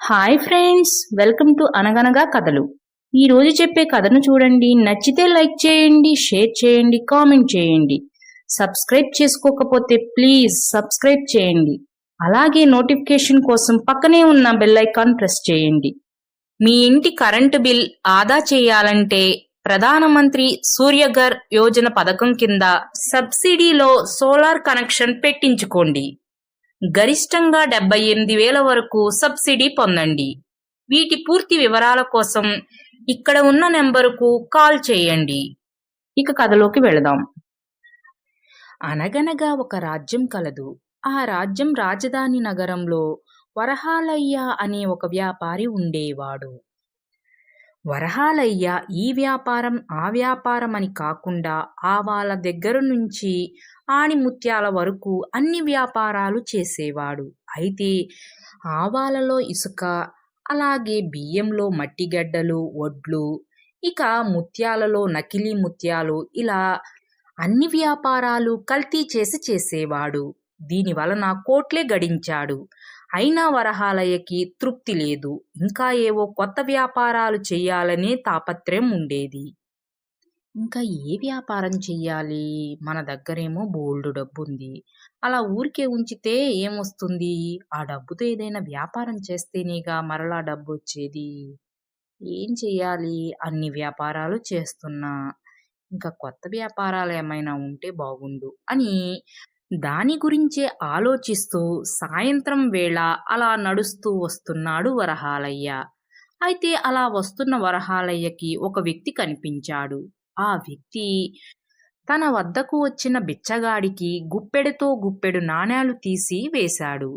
Hi friends welcome to అనగనగా కథలు ఈ రోజు చెప్పే కథను చూడండి. నచ్చితే లైక్ చేయండి షేర్ చేయండి కామెంట్ చేయండి. సబ్స్క్రైబ్ చేసుకోకపోతే ప్లీజ్ సబ్స్క్రైబ్ చేయండి. అలాగే నోటిఫికేషన్ కోసం పక్కనే ఉన్న బెల్ ఐకాన్ ప్రెస్ చేయండి. మీ ఇంటి కరెంటు బిల్ ఆదా చేయాలంటే ప్రధానమంత్రి సూర్యఘర్ యోజన పథకం కింద సబ్సిడీలో సోలార్ కనెక్షన్ పెట్టించుకోండి. గరిష్టంగా డెబ్బై ఎనిమిది వేల వరకు సబ్సిడీ పొందండి. వీటి పూర్తి వివరాల కోసం ఇక్కడ ఉన్న నెంబరుకు కాల్ చేయండి. ఇక కథలోకి వెళదాం. అనగనగా ఒక రాజ్యం కలదు. ఆ రాజ్యం రాజధాని నగరంలో వరహాలయ్య అనే ఒక వ్యాపారి ఉండేవాడు. వరహాలయ్య ఈ వ్యాపారం ఆ వ్యాపారం అని కాకుండా ఆ వాళ్ళ దగ్గర నుంచి ఆణిముత్యాల వరకు అన్ని వ్యాపారాలు చేసేవాడు. అయితే ఆవాలలో ఇసుక అలాగే బియ్యంలో మట్టిగడ్డలు వడ్లు ఇక ముత్యాలలో నకిలీ ముత్యాలు ఇలా అన్ని వ్యాపారాలు కల్తీ చేసి చేసేవాడు. దీని వలన కోట్లే గడించాడు. అయినా వరహాలయ్యకి తృప్తి లేదు. ఇంకా ఏవో కొత్త వ్యాపారాలు చేయాలనే తాపత్రయం ఉండేది. ఇంకా ఏ వ్యాపారం చెయ్యాలి? మన దగ్గరేమో బోల్డు డబ్బు ఉంది అలా ఊరికే ఉంచితే ఏమొస్తుంది? ఆ డబ్బుతో ఏదైనా వ్యాపారం చేస్తేనేగా మరలా డబ్బు వచ్చేది ఏం చెయ్యాలి? అన్ని వ్యాపారాలు చేస్తున్నా. ఇంకా కొత్త వ్యాపారాలు ఏమైనా ఉంటే బాగుండు అని దాని గురించే ఆలోచిస్తూ సాయంత్రం వేళ అలా నడుస్తూ వస్తున్నాడు వరహాలయ్య. అయితే అలా వస్తున్న వరహాలయ్యకి ఒక వ్యక్తి కనిపించాడు. ఆ వ్యక్తి తన వద్దకు వచ్చిన బిచ్చగాడికి గుప్పెడుతో గుప్పెడు నాణేలు తీసి వేశాడు.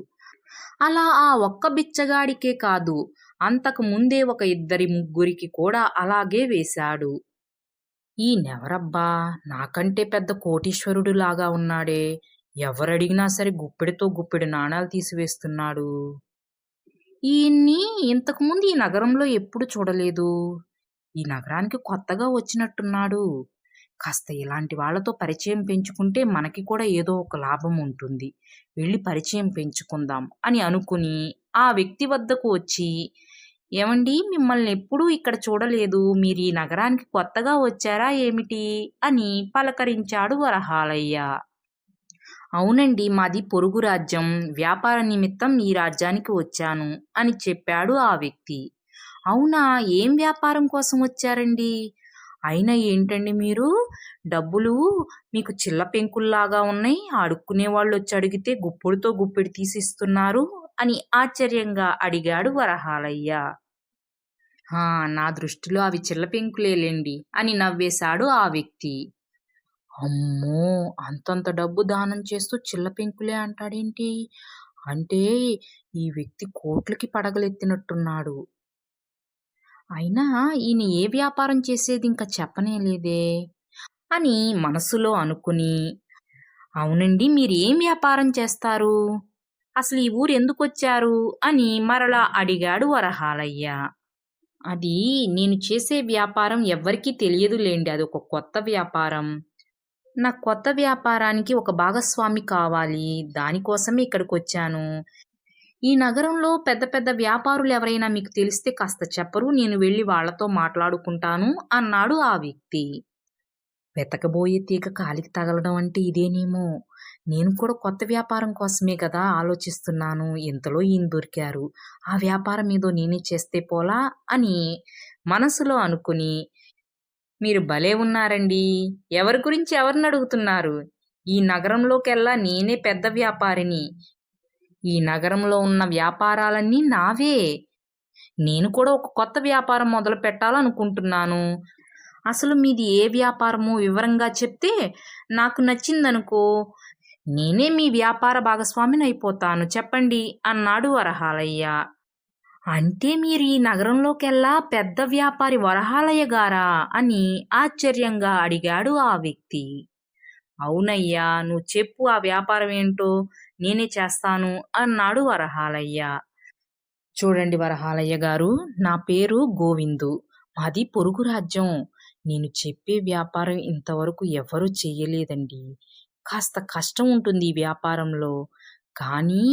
అలా ఆ ఒక్క బిచ్చగాడికే కాదు అంతకు ముందే ఒక ఇద్దరి ముగ్గురికి కూడా అలాగే వేశాడు. ఈ నెవరబ్బా నాకంటే పెద్ద కోటీశ్వరుడు లాగా ఉన్నాడే. ఎవరడిగినా సరే గుప్పెడితో గుప్పెడు నాణాలు తీసివేస్తున్నాడు ఈయన్ని ఇంతకుముందు ఈ నగరంలో ఎప్పుడు చూడలేదు? ఈ నగరానికి కొత్తగా వచ్చినట్టున్నాడు. కాస్త ఇలాంటి వాళ్ళతో పరిచయం పెంచుకుంటే మనకి కూడా ఏదో ఒక లాభం ఉంటుంది. వెళ్ళి పరిచయం పెంచుకుందాం అని అనుకుని ఆ వ్యక్తి వద్దకు వచ్చి ఏమండి మిమ్మల్ని ఎప్పుడూ ఇక్కడ చూడలేదు. మీరు ఈ నగరానికి కొత్తగా వచ్చారా ఏమిటి? అని పలకరించాడు వరహాలయ్య. అవునండి మాది పొరుగు రాజ్యం. వ్యాపార నిమిత్తం ఈ రాజ్యానికి వచ్చాను అని చెప్పాడు ఆ వ్యక్తి. అవునా? ఏం వ్యాపారం కోసం వచ్చారండి? అయినా ఏంటండి మీరు? డబ్బులు మీకు చిల్ల పెంకుల్లాగా ఉన్నాయి. అడుక్కునే వాళ్ళు వచ్చి అడిగితే గుప్పుడుతో గుప్పిడి తీసిస్తున్నారు అని ఆశ్చర్యంగా అడిగాడు వరహాలయ్య. నా దృష్టిలో అవి చిల్ల పెంకులేలేండి అని నవ్వేశాడు ఆ వ్యక్తి. అమ్మో! అంతంత డబ్బు దానం చేస్తూ చిల్ల పెంకులే అంటాడేంటి? అంటే ఈ వ్యక్తి కోట్లకి పడగలెత్తినట్టున్నాడు. అయినా ఈయన ఏ వ్యాపారం చేసేది ఇంకా చెప్పనే లేదే అని మనసులో అనుకుని అవునండి మీరు ఏం వ్యాపారం చేస్తారు? అసలు ఈ ఊరు ఎందుకు వచ్చారు అని మరలా అడిగాడు వరహాలయ్య. అది నేను చేసే వ్యాపారం ఎవ్వరికీ తెలియదులేండి అది ఒక కొత్త వ్యాపారం. నా కొత్త వ్యాపారానికి ఒక భాగస్వామి కావాలి. దానికోసమే ఇక్కడికి వచ్చాను ఈ నగరంలో పెద్ద పెద్ద వ్యాపారులు ఎవరైనా మీకు తెలిస్తే కాస్త చెప్పరు నేను వెళ్ళి వాళ్ళతో మాట్లాడుకుంటాను అన్నాడు ఆ వ్యక్తి. వెతకబోయే తీగ కాలికి తగలడం అంటే ఇదేనేమో? నేను కూడా కొత్త వ్యాపారం కోసమే కదా ఆలోచిస్తున్నాను. ఇంతలో ఈయన దొరికారు. ఆ వ్యాపారం ఏదో నేనే చేస్తే పోలా అని మనసులో అనుకుని మీరు భలే ఉన్నారండి. ఎవరి గురించి ఎవరిని అడుగుతున్నారు? ఈ నగరంలోకెల్లా నేనే పెద్ద వ్యాపారిని. ఈ నగరంలో ఉన్న వ్యాపారాలన్నీ నావే. నేను కూడా ఒక కొత్త వ్యాపారం మొదలు పెట్టాలనుకుంటున్నాను. అసలు మీది ఏ వ్యాపారమో వివరంగా చెప్తే నాకు నచ్చిందనుకో నేనే మీ వ్యాపార భాగస్వామిని అయిపోతాను చెప్పండి అన్నాడు వరహాలయ్య. అంటే మీరు ఈ నగరంలోకెల్లా పెద్ద వ్యాపారి వరహాలయ్య గారా అని ఆశ్చర్యంగా అడిగాడు ఆ వ్యక్తి. అవునయ్యా నువ్వు చెప్పు ఆ వ్యాపారం ఏంటో నేనే చేస్తాను అన్నాడు వరహాలయ్య. చూడండి వరహాలయ్య గారు నా పేరు గోవిందు. మాది పొరుగు రాజ్యం. నేను చెప్పే వ్యాపారం ఇంతవరకు ఎవరూ చేయలేదండి. కాస్త కష్టం ఉంటుంది ఈ వ్యాపారంలో. కానీ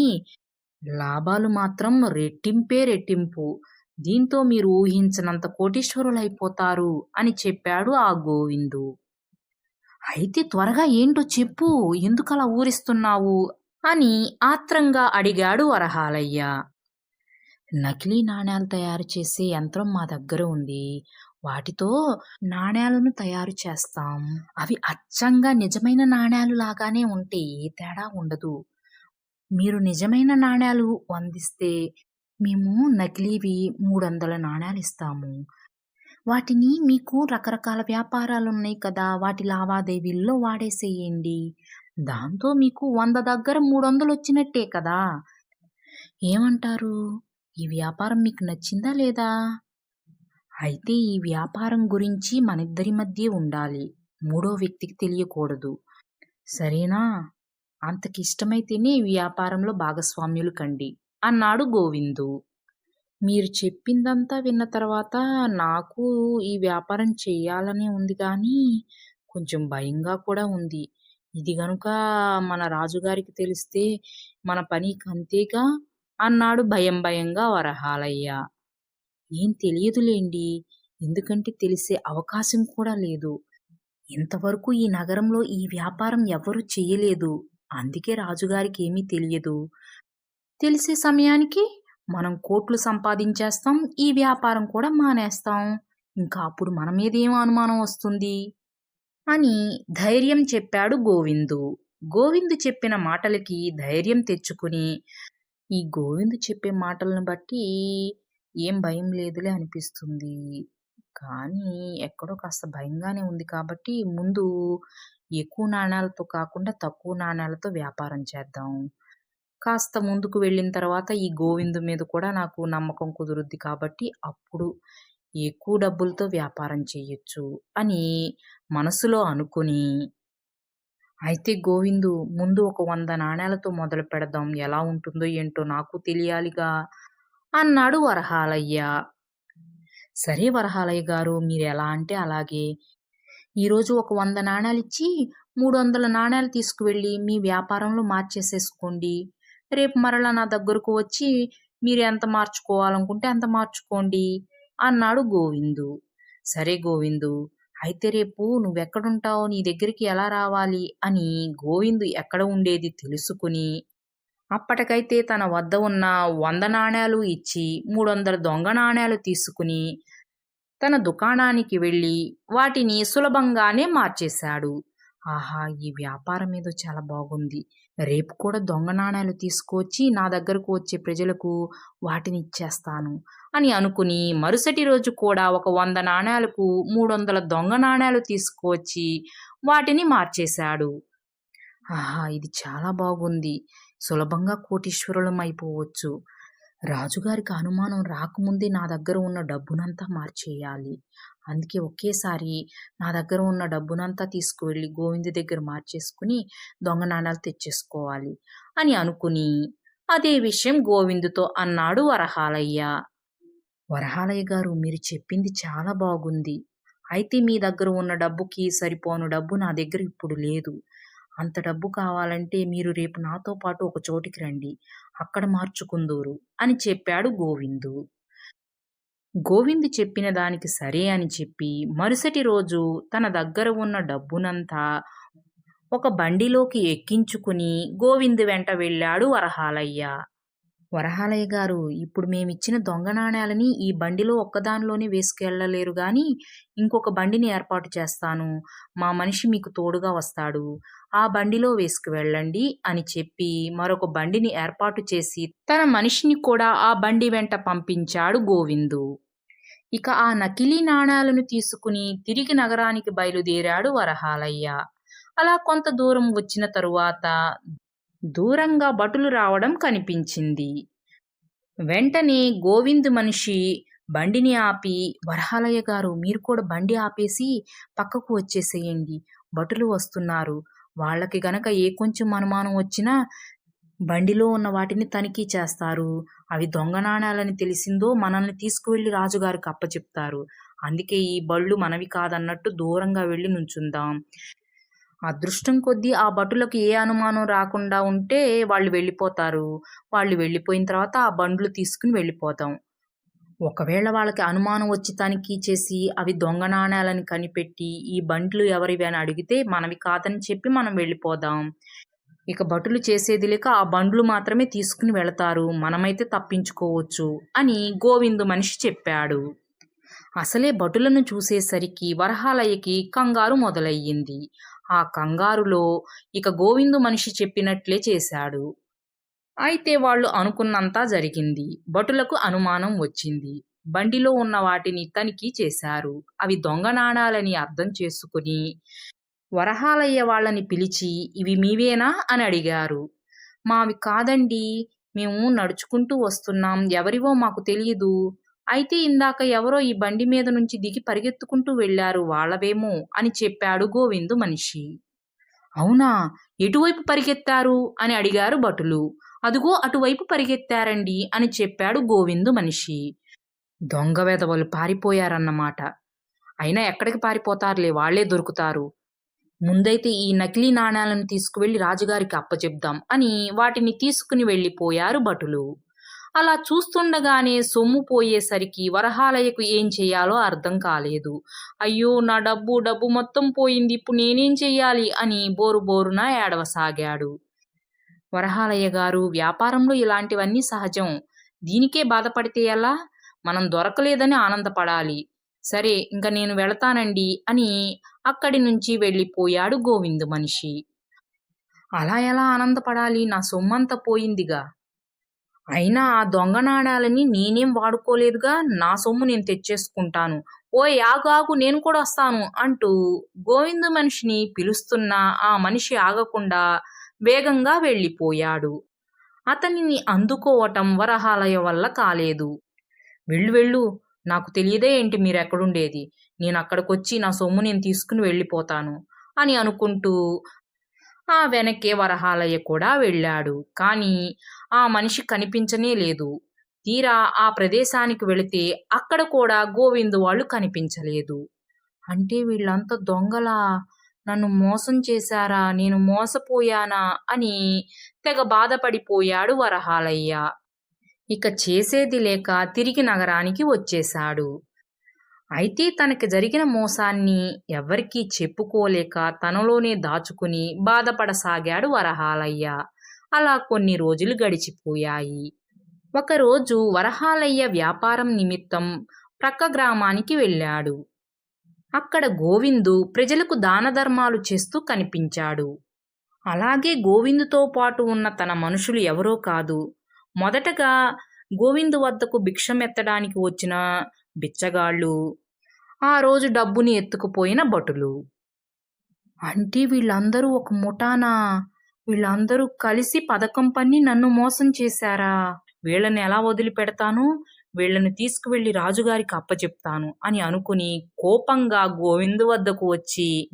లాభాలు మాత్రం రెట్టింపే రెట్టింపు. దీంతో మీరు ఊహించినంత కోటీశ్వరులైపోతారు అని చెప్పాడు ఆ గోవిందు. అయితే త్వరగా ఏంటో చెప్పు. ఎందుకలా ఊరిస్తున్నావు? అని ఆత్రంగా అడిగాడు వరహాలయ్య. నకిలీ నాణ్యాలు తయారు చేసే యంత్రం మా దగ్గర ఉంది. వాటితో నాణ్యాలను తయారు చేస్తాం. అవి అచ్చంగా నిజమైన నాణ్యాలు లాగానే ఉంటే ఏ తేడా ఉండదు. మీరు నిజమైన నాణ్యాలు వందిస్తే మేము నకిలీవి మూడు వందల నాణ్యాలు ఇస్తాము. వాటిని మీకు రకరకాల వ్యాపారాలు ఉన్నాయి కదా వాటి లావాదేవీల్లో వాడేసేయండి. దాంతో మీకు వంద దగ్గర మూడు వందలు వచ్చినట్టే కదా. ఏమంటారు? ఈ వ్యాపారం మీకు నచ్చిందా లేదా? అయితే ఈ వ్యాపారం గురించి మనిద్దరి మధ్య ఉండాలి. మూడో వ్యక్తికి తెలియకూడదు. సరేనా? అంతకిష్టమైతేనే ఈ వ్యాపారంలో భాగస్వామ్యులు కండి అన్నాడు గోవిందు. మీరు చెప్పిందంతా విన్న తర్వాత నాకు ఈ వ్యాపారం చేయాలనే ఉంది కానీ కొంచెం భయంగా కూడా ఉంది. ఇది గనుక మన రాజుగారికి తెలిస్తే మన పని అంతేగా? అన్నాడు భయం భయంగా వరహాలయ్య. ఏం తెలియదులేండి. ఎందుకంటే తెలిసే అవకాశం కూడా లేదు. ఇంతవరకు ఈ నగరంలో ఈ వ్యాపారం ఎవరూ చేయలేదు. అందుకే రాజుగారికి ఏమీ తెలియదు. తెలిసే సమయానికి మనం కోట్లు సంపాదించేస్తాం. ఈ వ్యాపారం కూడా మానేస్తాం. ఇంకా అప్పుడు మన మీద ఏం అనుమానం వస్తుంది? అని ధైర్యం చెప్పాడు గోవిందు. గోవిందు చెప్పిన మాటలకి ధైర్యం తెచ్చుకుని ఈ గోవిందు చెప్పే మాటలను బట్టి ఏం భయం లేదులే అనిపిస్తుంది. కానీ ఎక్కడో కాస్త భయంగానే ఉంది కాబట్టి ముందు ఎక్కువ నాణాలతో కాకుండా తక్కువ నాణాలతో వ్యాపారం చేద్దాం. కాస్త ముందుకు వెళ్ళిన తర్వాత ఈ గోవిందు మీద కూడా నాకు నమ్మకం కుదురుద్ది కాబట్టి అప్పుడు ఎక్కువ డబ్బులతో వ్యాపారం చేయొచ్చు అని మనసులో అనుకుని అయితే గోవిందు ముందు ఒక వంద నాణేలతో మొదలు పెడదాం. ఎలా ఉంటుందో ఏంటో నాకు తెలియాలిగా అన్నాడు వరహాలయ్య. సరే వరహాలయ్య గారు మీరు ఎలా అంటే అలాగే. ఈరోజు ఒక వంద నాణేలు ఇచ్చి మూడు వందల నాణేలు తీసుకువెళ్ళి మీ వ్యాపారంలో మార్చేసేసుకోండి. రేపు మరలా నా దగ్గరకు వచ్చి మీరు ఎంత మార్చుకోవాలనుకుంటే అంత మార్చుకోండి. అన్నాడు గోవిందు. సరే గోవిందు అయితే రేపు నువ్వెక్కడుంటావు? నీ దగ్గరికి ఎలా రావాలి? అని గోవిందు ఎక్కడ ఉండేది తెలుసుకుని అప్పటికైతే తన వద్ద ఉన్న వంద నాణేలు ఇచ్చి మూడు వందల దొంగ నాణేలు తీసుకుని తన దుకాణానికి వెళ్ళి వాటిని సులభంగానే మార్చేశాడు. ఆహా ఈ వ్యాపారం ఏదో చాలా బాగుంది. రేపు కూడా దొంగ నాణేలు తీసుకొచ్చి నా దగ్గరకు వచ్చే ప్రజలకు వాటిని ఇచ్చేస్తాను. అని అనుకుని మరుసటి రోజు కూడా ఒక వంద నాణేలకు మూడు వందల దొంగ నాణేలు తీసుకువచ్చి వాటిని మార్చేశాడు. ఆహా ఇది చాలా బాగుంది. సులభంగా కోటీశ్వరులం అయిపోవచ్చు రాజుగారికి అనుమానం రాకముందే నా దగ్గర ఉన్న డబ్బునంతా మార్చేయాలి. అందుకే ఒకేసారి నా దగ్గర ఉన్న డబ్బునంతా తీసుకువెళ్ళి గోవింద దగ్గర మార్చేసుకుని దొంగ నాణాలు తెచ్చేసుకోవాలి అని అనుకుని అదే విషయం గోవిందుతో అన్నాడు వరహాలయ్య. వరహాలయ్య గారు మీరు చెప్పింది చాలా బాగుంది. అయితే మీ దగ్గర ఉన్న డబ్బుకి సరిపోను డబ్బు నా దగ్గర ఇప్పుడు లేదు. అంత డబ్బు కావాలంటే మీరు రేపు నాతో పాటు ఒక చోటికి రండి. అక్కడ మార్చుకుందూరు అని చెప్పాడు గోవిందు. గోవిందు చెప్పిన దానికి సరే అని చెప్పి మరుసటి రోజు తన దగ్గర ఉన్న డబ్బునంతా ఒక బండిలోకి ఎక్కించుకుని గోవిందు వెంట వెళ్ళాడు వరహాలయ్య. వరహాలయ్య గారు ఇప్పుడు మేమిచ్చిన దొంగ నాణేలని ఈ బండిలో ఒక్కదానిలోనే వేసుకెళ్ళలేరు గాని ఇంకొక బండిని ఏర్పాటు చేస్తాను. మా మనిషి మీకు తోడుగా వస్తాడు. ఆ బండిలో వేసుకు వెళ్ళండి అని చెప్పి మరొక బండిని ఏర్పాటు చేసి తన మనిషిని కూడా ఆ బండి వెంట పంపించాడు గోవిందు. ఇక ఆ నకిలీ నాణాలను తీసుకుని తిరిగి నగరానికి బయలుదేరాడు వరహాలయ్య. అలా కొంత దూరం వచ్చిన తరువాత దూరంగా భటులు రావడం కనిపించింది. వెంటనే గోవింద్ మనిషి బండిని ఆపి వరహాలయ్య గారు మీరు కూడా బండి ఆపేసి పక్కకు వచ్చేసేయండి. భటులు వస్తున్నారు. వాళ్ళకి గనక ఏ కొంచెం అనుమానం వచ్చినా బండిలో ఉన్న వాటిని తనిఖీ చేస్తారు. అవి దొంగ నాణాలని తెలిసిందో మనల్ని తీసుకువెళ్ళి రాజుగారికి అప్పచెప్తారు. అందుకే ఈ బళ్ళు మనవి కాదన్నట్టు దూరంగా వెళ్ళి నుంచుందాం. అదృష్టం కొద్దీ ఆ భటులకు ఏ అనుమానం రాకుండా ఉంటే వాళ్ళు వెళ్ళిపోతారు. వాళ్ళు వెళ్ళిపోయిన తర్వాత ఆ బండ్లు తీసుకుని వెళ్ళిపోతాం. ఒకవేళ వాళ్ళకి అనుమానం వచ్చి తనిఖీ చేసి అవి దొంగ నాణేలని కనిపెట్టి ఈ బండ్లు ఎవరివి అని అడిగితే మనవి కాదని చెప్పి మనం వెళ్ళిపోదాం. ఇక భటులు చేసేది లేక ఆ బండ్లు మాత్రమే తీసుకుని వెళతారు. మనమైతే తప్పించుకోవచ్చు అని గోవిందు మనిషి చెప్పాడు. అసలే భటులను చూసేసరికి వరహాలయ్యకి కంగారు మొదలయ్యింది. ఆ కంగారులో ఇక గోవిందు మనిషి చెప్పినట్లే చేశాడు. అయితే వాళ్ళు అనుకున్నంతా జరిగింది. భటులకు అనుమానం వచ్చింది. బండిలో ఉన్న వాటిని తనిఖీ చేశారు. అవి దొంగ నాణాలని అర్థం చేసుకుని వరహాలయ్య వాళ్ళని పిలిచి ఇవి మీవేనా అని అడిగారు. మావి కాదండి. మేము నడుచుకుంటూ వస్తున్నాం. ఎవరివో మాకు తెలియదు అయితే ఇందాక ఎవరో ఈ బండి మీద నుంచి దిగి పరిగెత్తుకుంటూ వెళ్ళారు వాళ్ళవేమో అని చెప్పాడు గోవిందు మనిషి. అవునా? ఎటువైపు పరిగెత్తారు? అని అడిగారు భటులు. అదుగో అటువైపు పరిగెత్తారండి అని చెప్పాడు గోవిందు మనిషి. దొంగ వెధవలు పారిపోయారన్నమాట. అయినా ఎక్కడికి పారిపోతారులే? వాళ్ళే దొరుకుతారు. ముందైతే ఈ నకిలీ నాణాలను తీసుకువెళ్ళి రాజుగారికి అప్పచెప్దాం అని వాటిని తీసుకుని వెళ్ళిపోయారు భటులు. అలా చూస్తుండగానే సొమ్ము పోయేసరికి వరహాలయ్యకు ఏం చేయాలో అర్థం కాలేదు. అయ్యో నా డబ్బు డబ్బు మొత్తం పోయింది ఇప్పుడు నేనేం చెయ్యాలి? అని బోరు బోరున ఏడవసాగాడు. వరహాలయ్య గారు వ్యాపారంలో ఇలాంటివన్నీ సహజం. దీనికే బాధపడితే ఎలా? మనం దొరకలేదని ఆనందపడాలి. సరే ఇంకా నేను వెళతానండి అని అక్కడి నుంచి వెళ్ళిపోయాడు గోవిందు మనిషి. అలా ఎలా ఆనందపడాలి? నా సొమ్మంతా పోయిందిగా. అయినా ఆ దొంగ నాణాలని నేనేం వాడుకోలేదుగా? నా సొమ్ము నేను తెచ్చేసుకుంటాను. ఓ ఆగు నేను కూడా వస్తాను అంటూ గోవిందు మనిషిని పిలుస్తున్న ఆ మనిషి ఆగకుండా వేగంగా వెళ్ళిపోయాడు. అతనిని అందుకోవటం వరహాలయ వల్ల కాలేదు. వెళ్ళు వెళ్ళు నాకు తెలియదే ఏంటి మీరు ఎక్కడుండేది నేను అక్కడికొచ్చి నా సొమ్ము నేను తీసుకుని వెళ్ళిపోతాను అని అనుకుంటూ ఆ వెనకే వరహాలయ్య కూడా వెళ్ళాడు. కానీ ఆ మనిషి కనిపించనే లేదు. తీరా ఆ ప్రదేశానికి వెళితే అక్కడ కూడా గోవిందు వాళ్ళు కనిపించలేదు. అంటే వీళ్ళంతా దొంగలా? నన్ను మోసం చేశారా? నేను మోసపోయానా? అని తెగ బాధపడిపోయాడు వరహాలయ్య. ఇక చేసేది లేక తిరిగి నగరానికి వచ్చేశాడు. అయితే తనకి జరిగిన మోసాన్ని ఎవరికీ చెప్పుకోలేక తనలోనే దాచుకుని బాధపడసాగాడు వరహాలయ్య. అలా కొన్ని రోజులు గడిచిపోయాయి. ఒకరోజు వరహాలయ్య వ్యాపారం నిమిత్తం ప్రక్క గ్రామానికి వెళ్ళాడు. అక్కడ గోవిందు ప్రజలకు దానధర్మాలు చేస్తూ కనిపించాడు. అలాగే గోవిందుతో పాటు ఉన్న తన మనుషులు ఎవరో కాదు. మొదటగా గోవిందు వద్దకు భిక్షమెత్తడానికి వచ్చిన బిచ్చగాళ్ళు ఆ రోజు డబ్బుని ఎత్తుకుపోయిన భటులు. అంటే వీళ్ళందరూ ఒక ముఠానా? వీళ్ళందరూ కలిసి పథకం పన్ని నన్ను మోసం చేశారా? వీళ్ళని ఎలా వదిలిపెడతాను? వీళ్ళను తీసుకువెళ్ళి రాజుగారికి అప్పచెప్తాను అని అనుకుని కోపంగా గోవిందు వద్దకు వచ్చి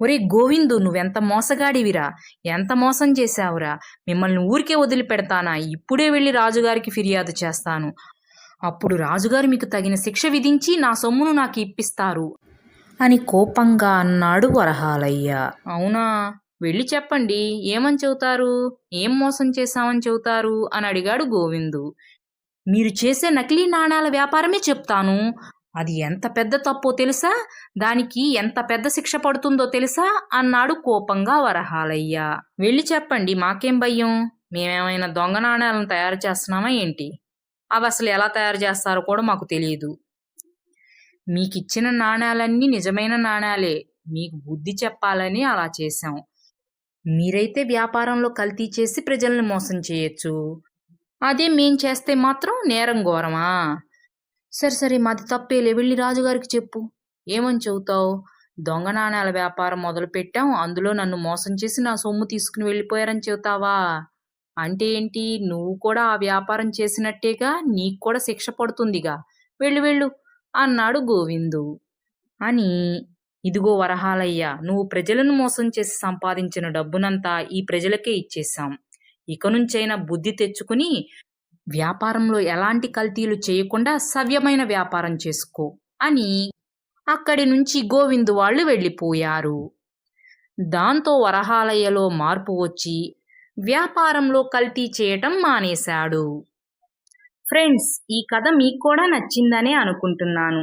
ఒరే గోవిందు నువ్వెంత మోసగాడివిరా? ఎంత మోసం చేశావురా? మిమ్మల్ని ఊరికే వదిలిపెడతానా? ఇప్పుడే వెళ్ళి రాజుగారికి ఫిర్యాదు చేస్తాను. అప్పుడు రాజుగారు మీకు తగిన శిక్ష విధించి నా సొమ్మును నాకు ఇప్పిస్తారు అని కోపంగా అన్నాడు వరహాలయ్య. అవునా? వెళ్ళి చెప్పండి. ఏమని చెబుతారు? ఏం మోసం చేశామని చెబుతారు? అని అడిగాడు గోవిందు. మీరు చేసే నకిలీ నాణాల వ్యాపారమే చెప్తాను. అది ఎంత పెద్ద తప్పో తెలుసా? దానికి ఎంత పెద్ద శిక్ష పడుతుందో తెలుసా? అన్నాడు కోపంగా వరహాలయ్య. వెళ్ళి చెప్పండి మాకేం భయం? మేమేమైనా దొంగ నాణాలను తయారు చేస్తున్నామా ఏంటి? అవి అసలు ఎలా తయారు చేస్తారో కూడా మాకు తెలియదు. మీకు ఇచ్చిన నాణాలన్నీ నిజమైన నాణాలే. మీకు బుద్ధి చెప్పాలని అలా చేశాం. మీరైతే వ్యాపారంలో కల్తీ చేసి ప్రజల్ని మోసం చేయొచ్చు. అదే మేం చేస్తే మాత్రం నేరం ఘోరమా? సరే సరే మాది తప్పేలే వెళ్ళి రాజుగారికి చెప్పు. ఏమని చెబుతావు? దొంగ నాణాల వ్యాపారం మొదలు పెట్టాం అందులో నన్ను మోసం చేసి నా సొమ్ము తీసుకుని వెళ్ళిపోయారని చెబుతావా? అంటే ఏంటి? నువ్వు కూడా ఆ వ్యాపారం చేసినట్టేగా నీకు కూడా శిక్ష పడుతుందిగా. వెళ్ళు వెళ్ళు అన్నాడు గోవిందు. అని ఇదిగో వరహాలయ్య నువ్వు ప్రజలను మోసం చేసి సంపాదించిన డబ్బునంతా ఈ ప్రజలకే ఇచ్చేశాం. ఇక నుంచైనా బుద్ధి తెచ్చుకుని వ్యాపారంలో ఎలాంటి కల్తీలు చేయకుండా సవ్యమైన వ్యాపారం చేసుకో అని అక్కడి నుంచి గోవిందు వాళ్ళు వెళ్ళిపోయారు. దాంతో వరహాలయ్యలో మార్పు వచ్చి వ్యాపారంలో కల్తీ చేయటం మానేశాడు. ఫ్రెండ్స్ ఈ కథ మీకు కూడా నచ్చిందనే అనుకుంటున్నాను.